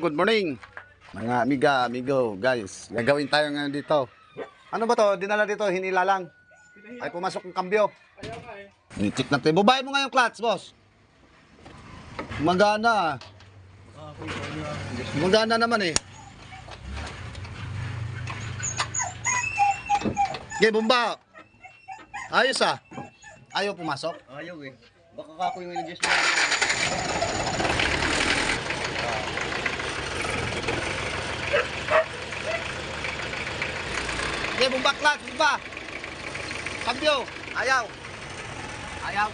Good morning. Mga amiga, amigo, guys. Gagawin tayo ngayon dito. Ano ba to? Dinala dito, hinila lang. Ay pumasok ng kambyo. I-check natin. Bubayin mo nga yung clutch, boss. Magana. Magana naman eh. Okay, bumba. Ayos ah. Ayaw pumasok. Ayaw eh. Baka kako yung in-adjust mo. Okay, bumba clutch, bumba. Kambyo. Ayaw. Ayaw.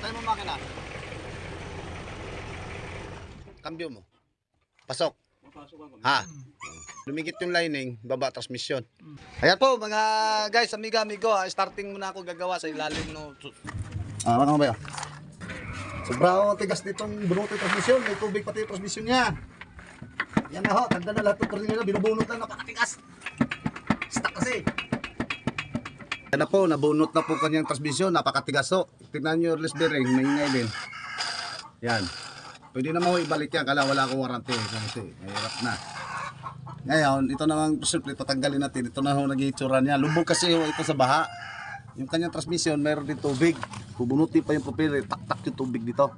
Tayo mo makina. Kambyo mo. Pasok. Ha? Lumikit yung lining, baba transmission. Ayan po mga guys, amiga, amigo, ah, starting muna ako gagawa sa ilalim no. Ah, ano ba 'yan? Sobrang tigas nitong ng transmission, may tubig pati yung transmission niya. Yan na ho, tanda na lahat ng perdin nila, binubunot na napakatigas. Stuck kasi. Yan na po, nabunot na po kanyang transmission, napakatigas ho. Tingnan nyo yung release bearing, may ingay din. Yan. Pwede na mo ibalik yan, kala wala akong warranty. Kasi mahirap na. Ngayon, ito namang simple, tatanggalin natin. Ito na ho nag-iitsura niya. Lubog kasi ho ito sa baha. Yung kanyang transmission, mayroon din tubig. Bubunutin pa yung propeller, tak-tak yung tubig dito.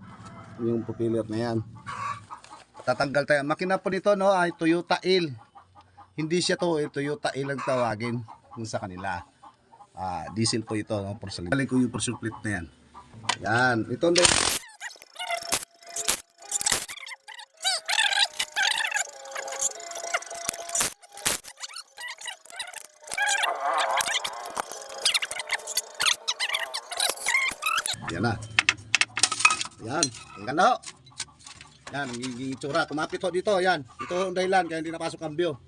Yung propeller na yan. Tatanggal tayo. Makina po nito, no, ay Toyota Il. Hindi siya to, eh, Toyota Il ang tawagin yung sa kanila. Ah, diesel po ito, no, porcelain. Balik ko yung porcelain plate na yan. Yan, ito ang Yan na. Yan. Ang ganda ho. Yan, ang giging itsura. Kumapit ho dito. Yan. Ito ang dahilan kaya hindi napasok cambio.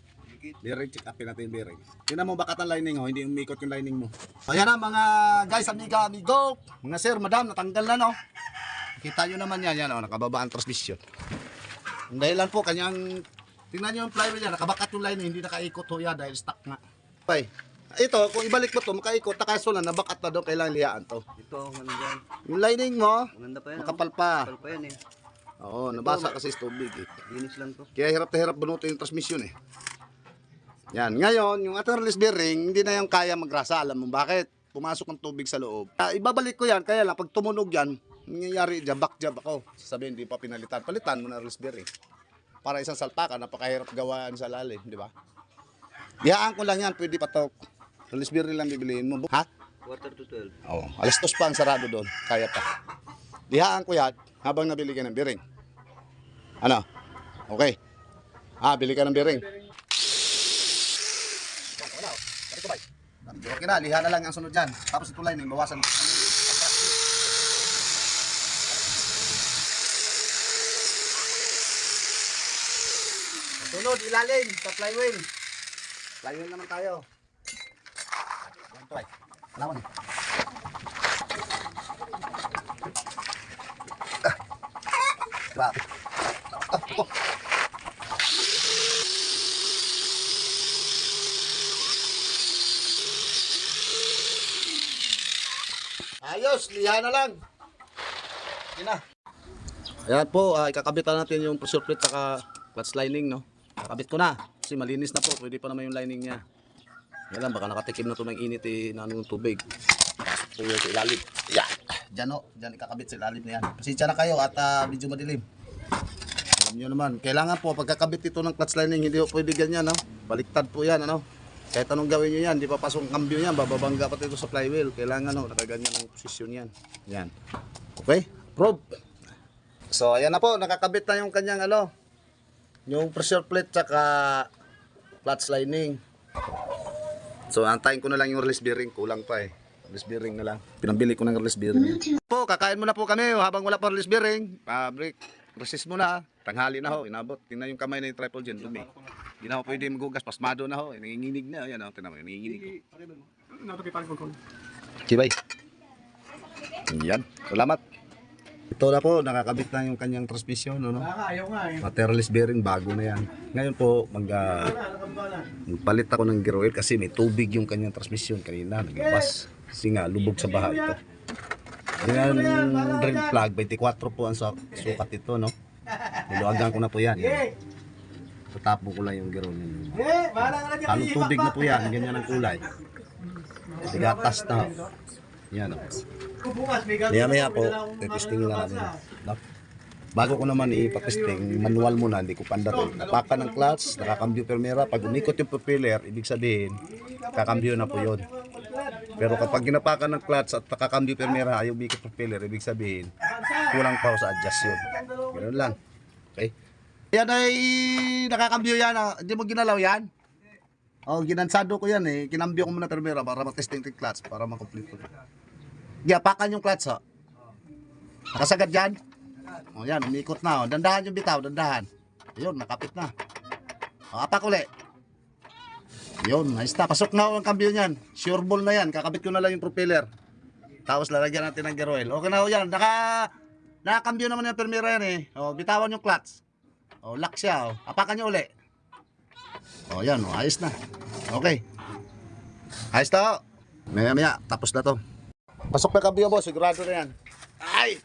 Bearing, check upin natin yung bearing. Tingnan mo bakat ang lining ho. Hindi umikot yung lining mo. Ayan na mga guys, amiga, amigo. Mga sir, madam, natanggal na no. Kita nyo naman yan. Yan o, nakababa ang transmission. Ang dahilan po, kanyang Tingnan nyo yung flywheel yan, nakabakat yung lining, hindi nakaikot ho yan dahil stuck nga. Okay. Ito, kung ibalik mo to, makaikot, nakaso lang, nabakat na doon, kailangan liyaan to. Ito, ano dyan. Yung lining mo, Maganda pa yan. makapal pa. Kapal pa yan eh. Oo, nabasa kasi sa tubig eh. Linis lang to. Kaya hirap na hirap bunutin yung transmission eh. Yan, ngayon, yung ating release bearing, hindi na yung kaya magrasa. Alam mo bakit? Pumasok ng tubig sa loob. Ah, ibabalik ko yan, kaya lang, pag tumunog yan, nangyayari, jabak jab ako. Sasabihin, hindi pa pinalitan. Palitan mo na release bearing. Para isang salpakan, napakahirap gawaan sa lalim, di ba? Diyaan ko lang yan, pwede patok. Release bearing lang bibiliin mo. Ha? Quarter to 12. Oo. Alas dos pa ang sarado doon. Kaya pa. Dihaan ko yan habang nabili ka ng bearing. Ano? Okay. Ah, bili ka ng bearing. Okay na, liha na lang ang sunod dyan. Tapos ito lining, bawasan. Sunod, ilalim, sa flywheel. Flywheel naman tayo. Yan to ay. Lawan. Grabe. Oh. Ayos, liha na lang. Yan na. Ayan po, uh, ikakabit na natin yung pressure plate saka clutch lining, no? Kakabit ko na. Kasi malinis na po, pwede pa naman yung lining niya. Yan lang, baka nakatikim na to ng init eh, na ng tubig. So, yun, sa ilalim. Yan. Diyan o, diyan ikakabit sa ilalim na yan. Pasensya na kayo at ah, medyo madilim. Alam nyo naman, kailangan po pagkakabit ito ng clutch lining, hindi po pwede ganyan, no? Baliktad po yan, ano? Kahit anong gawin nyo yan, di pa pasok ang cambio yan, bababangga pati ito sa flywheel. Kailangan, no, nakaganyan ang posisyon yan. Yan. Okay? Probe. So, ayan na po, nakakabit na yung kanyang, ano, yung pressure plate tsaka clutch lining. So, antayin ko na lang yung release bearing. Kulang pa eh. Release bearing na lang. Pinambili ko ng release bearing. Po, kakain muna po kami. oh, Habang wala pa release bearing, break. Resist muna. Tanghali na ho. Inabot. Tingnan yung kamay na yung triple dyan. Dumi. Hindi na ho pwede magugas. Pasmado na ho. Nanginginig na. Ayan ho. Tingnan mo. Nanginginig. Kibay. Yan. Salamat. Ito na po. Nakakabit na yung kanyang transmission. Ano? Ayaw nga eh. Materialist bearing bago na yan. Ngayon po mag ah, magpalit ako ng gear oil kasi may tubig yung kanyang transmission kanina naglabas. Kasi nga lubog sa baha ito. Yan drain plug 24 po ang su- sukat ito no. Niluwagan ko na po yan. yan. Ko lang yung giro ninyo. Halong tubig na po yan, ganyan ang kulay. Kasi gatas na. Yan o. Kung bukas, may gagawin Maya maya po, testing na namin. No? Bago ko naman ipatesting, manual muna, hindi ko pandarin. Napakan ng clutch, nakakambyo permera. Pag umikot yung propeller, ibig sabihin, kakambyo na po yun. Pero kapag ginapakan ng clutch at nakakambyo permera, ayaw umikot propeller, ibig sabihin, kulang pa sa adjust yun. Ganun lang. Okay? Yan ay nakakambyo yan. ah. Hindi mo ginalaw yan? Oh, ginansado ko yan eh. Kinambyo ko muna permera para matesting yung clutch, para makomplete ko. Giyapakan yung clutch, oh. Nakasagad dyan. O yan, umikot na. O. Dandahan yung bitaw, dandahan. Yun, nakapit na. O, apak uli. Yun, ayos na. Pasok na ang cambio niyan. Sure ball na yan. Kakabit ko na lang yung propeller. Tapos lalagyan natin ng gear oil. Okay na o yan. Naka, nakakambyo naman yung permira yan eh. O, bitawan yung clutch. O, lock siya. O. Apakan niyo uli. O, yan. O, ayos na. Okay. Ayos na o. Maya maya, tapos na to. Pasok na cambio boss, sigurado na yan. Ay!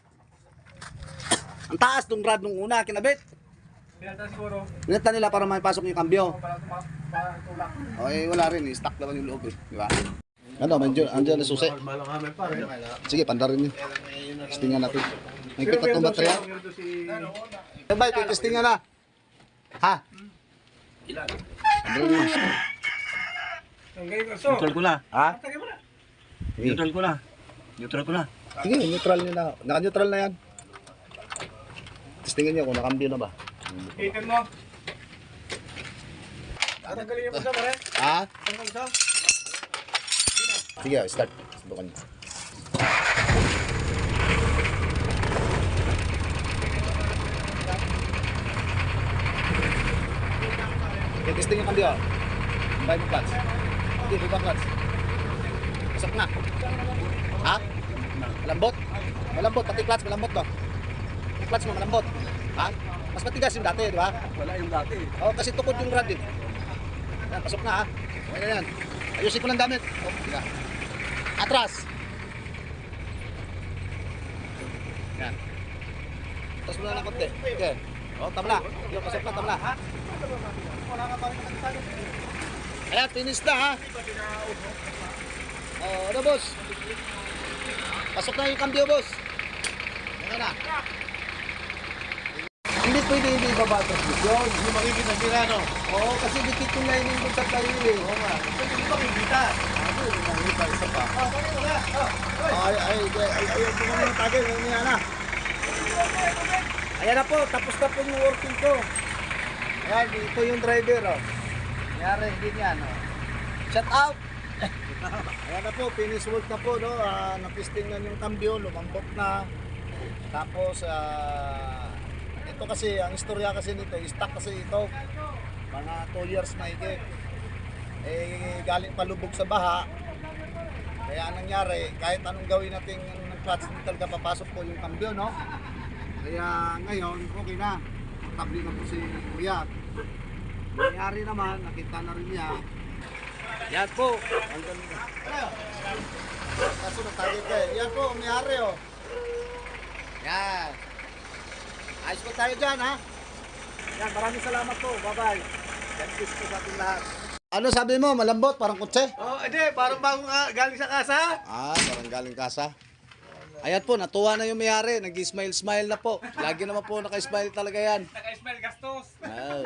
Ang taas nung rad nung una, kinabit. Pinata siguro. Pinata nila para maipasok yung kambyo. Para tuma- para tulak. Okay, wala rin. eh. Stock naman yung loob eh. Di ba? Ano, mandyan, andyan na susi. Malang kami pare. Sige, pandarin yun. Testingan natin. May kita itong baterya. Sabay, testingan na. Ha? Galing ko. So, Neutral ko na. Ha? na. Neutral ko na. Neutral ko na. Sige, neutral nyo na. Naka-neutral na yan. Testingan nyo kung nakambyo na ba. Itin mo. Tatanggalin niyo po sa pare. Ha? Tanggal sa. Sige, start. Subukan nyo. Okay, testing yung kambyo. Buy mo clutch. Hindi, mo clutch. Pasok na. Ha? Malambot? Malambot, pati clutch malambot to. Yung clutch mo malambot. Ha? Mas matigas yung dati, di ba? Wala yung dati. Oo, kasi tukod yung rod eh. Yan, pasok na ha. Okay na yan. Ayusin ko lang damit. Oh, diga. Atras. Yan. Atras mo na ng konti. Okay. Oh, tabla. Yo, pasok na, tabla. Ayan, finish na ha. Oh, ano boss? Pasok na yung kambyo boss. Ano na? Pwede hindi ibaba ito. Yun. Hindi makikita sila no. Oo, kasi dikit yung lining dun sa tayo eh. Oo nga. Hindi makikita. Ano yung nakita isa pa? Ah, pare mo na. Ah, Ay, ay, ay, ay, ay, ay, ay, tagay, may na. Ayan na po, tapos na po yung working ko. Ayan, ito yung driver, oh. Nangyari din yan, oh. Shut out! Ayan na po, finish work na po, no. Uh, napisting na yung cambio, lumambot na. Tapos, ah, ito kasi, ang istorya kasi nito, stock kasi ito. Mga 2 years na higit. Eh, galing palubog sa baha. Kaya nangyari, kahit anong gawin natin ng clutch, talaga papasok po yung cambio, no? Kaya ngayon, okay na. Tabli na po si Kuya. Nangyari naman, nakita na rin niya. Yan po. Ang ganda. Kaso natagit eh. Yan po, nangyari oh. Yan. Ayos po tayo dyan ha. Yan, maraming salamat po. Bye-bye. God bless po sa ating lahat. Ano sabi mo? Malambot? Parang kutse? Oh, hindi, parang bagong ah, galing sa kasa. Ah, parang galing kasa. Ayan po, natuwa na yung mayari. Nag-smile-smile na po. Lagi naman po naka-smile talaga yan. Naka-smile gastos. Oh.